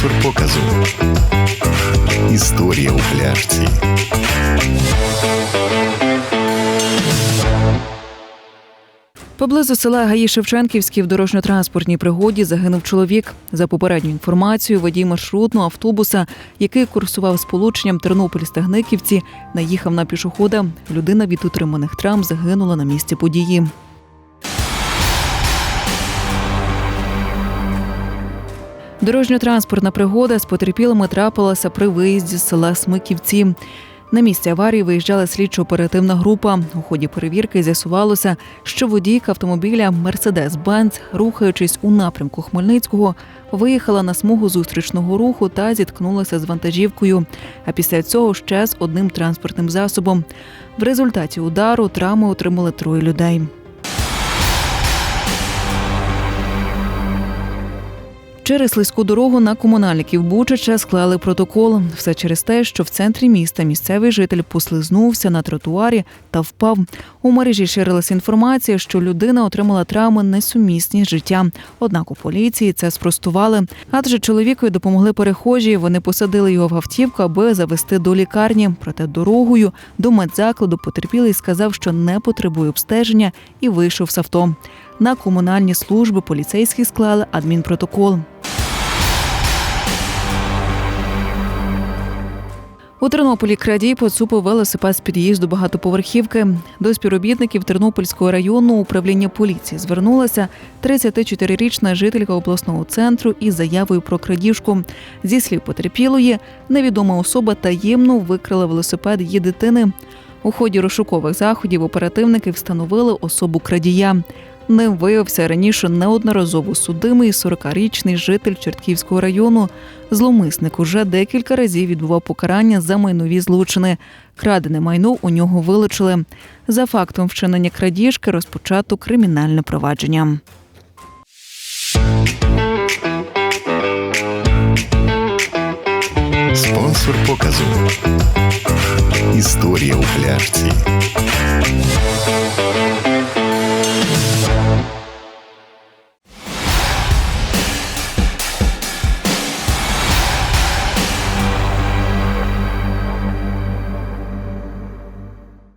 спонсор показу. Історія у пляшці. Поблизу села Гаї Шевченківській в дорожньо-транспортній пригоді загинув чоловік. За попередню інформацією, водій маршрутного автобуса, який курсував сполученням Тернопіль стагниківці наїхав на пішохода. Людина від утриманих травм загинула на місці події. Дорожньо-транспортна пригода з потерпілими трапилася при виїзді з села Смиківці. На місці аварії виїжджала слідчо-оперативна група. У ході перевірки з'ясувалося, що водійка автомобіля Мерседес-Бенц, рухаючись у напрямку Хмельницького, виїхала на смугу зустрічного руху та зіткнулася з вантажівкою. А після цього ще з одним транспортним засобом. В результаті удару травми отримали троє людей. Через слизьку дорогу на комунальників Бучача склали протокол. Все через те, що в центрі міста місцевий житель послизнувся на тротуарі та впав. У мережі ширилася інформація, що людина отримала травми несумісні з життям. Однак у поліції це спростували. Адже чоловікові допомогли перехожі. Вони посадили його в автівку, аби завести до лікарні. Проте дорогою до медзакладу потерпілий сказав, що не потребує обстеження, і вийшов з авто. На комунальні служби поліцейські склали адмінпротокол. У Тернополі крадій поцупив велосипед з під'їзду багатоповерхівки. До співробітників Тернопільського районного управління поліції звернулася 34-річна жителька обласного центру із заявою про крадіжку. Зі слів потерпілої, невідома особа таємно викрила велосипед її дитини. У ході розшукових заходів оперативники встановили особу крадія. Ним виявився раніше неодноразово судимий 40-річний житель Чортківського району. Зловмисник уже декілька разів відбував покарання за майнові злочини. Крадене майно у нього вилучили. За фактом вчинення крадіжки розпочато кримінальне провадження. Спонсор показу. Історія у пляшці.